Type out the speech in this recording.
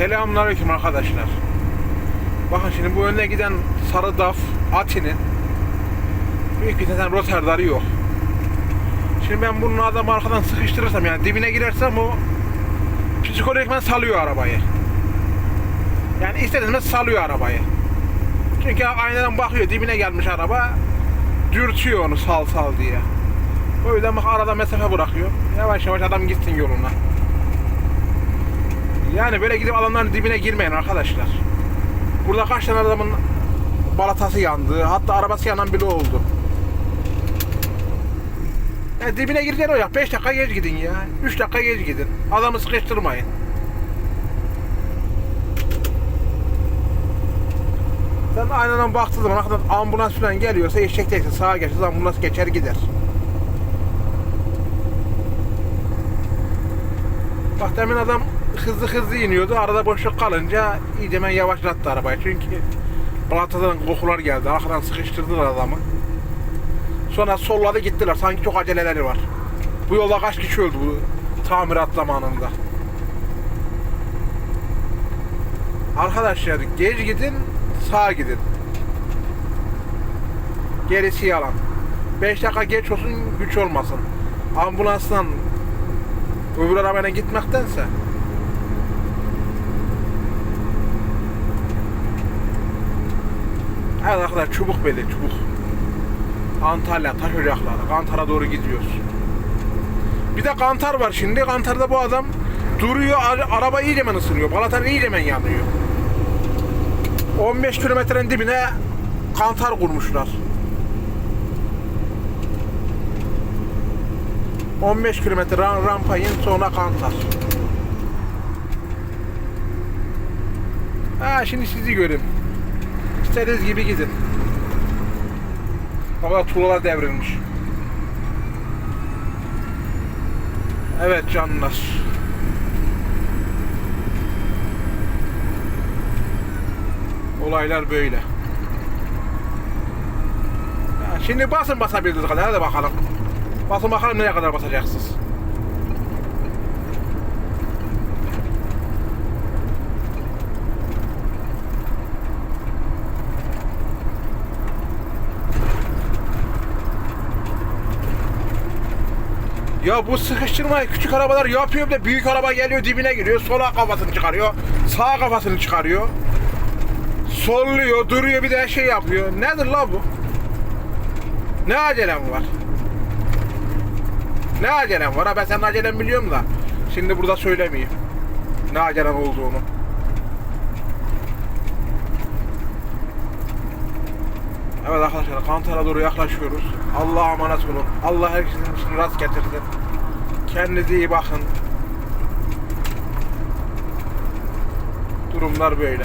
Selamünaleyküm arkadaşlar. Bakın şimdi bu önüne giden sarı daf Ati'nin büyük bir tane rotarları yok. Şimdi ben bunu adam arkadan sıkıştırırsam yani dibine girersem o psikolojikmen salıyor arabayı. Yani istediğinde salıyor arabayı. Çünkü aynadan bakıyor dibine gelmiş araba dürtüyor onu sal sal diye. O yüzden bak arada mesafe bırakıyor. Yavaş yavaş adam gitsin yoluna. Yani böyle gidip alanların dibine girmeyin arkadaşlar. Burada kaç tane adamın balatası yandı. Hatta arabası yanan bile oldu. Ya dibine gireceksin olacak. 5 dakika geç gidin ya. 3 dakika geç gidin. Adamı sıkıştırmayın. Sen aynadan baktığı zaman arkadan ambulans falan geliyorsa eşek değilse sağa geçer ambulans geçer gider. Bak demin adam hızlı hızlı iniyordu. Arada boşluk kalınca iyice ben yavaşlattı arabayı. Çünkü balatadan kokular geldi. Arkadan sıkıştırdılar adamı. Sonra solladı gittiler. Sanki çok aceleleri var. Bu yolda kaç kişi öldü bu tamirat zamanında. Arkadaşlar geç gidin, sağa gidin. Gerisi yalan. 5 dakika geç olsun, güç olmasın. Ambulanstan öbür arabayla gitmektense Evet arkadaşlar çubuk belli çubuk. Antalya taş ocakları. Kantar'a doğru gidiyoruz. Bir de Kantar var şimdi. Kantar'da bu adam duruyor. ara- Araba iyice men ısınıyor. Balatan iyice men yanıyor. 15 kilometrenin dibine Kantar kurmuşlar. 15 kilometre ram- rampa in sonra Kantar. Ha şimdi sizi görün. İstediğiniz gibi gidin. Ama tuğlalar devrilmiş. Evet canlar. Olaylar böyle. Şimdi basın basabildiğiniz kadar. Hadi bakalım. Basın bakalım nereye kadar basacaksınız. Ya bu sıkıştırmayı küçük arabalar yapıyor de büyük araba geliyor dibine giriyor. Sola kafasını çıkarıyor. Sağa kafasını çıkarıyor. Solluyor, duruyor bir de şey yapıyor. Nedir la bu? Ne acelem var? Ne acelem var? Ha ben senin acelen biliyorum da. Şimdi burada söylemeyeyim. Ne acelem olduğunu. Evet arkadaşlar Kantar'a doğru yaklaşıyoruz. Allah'a emanet olun. Allah herkesin için rast getirsin. Kendinize iyi bakın. Durumlar böyle.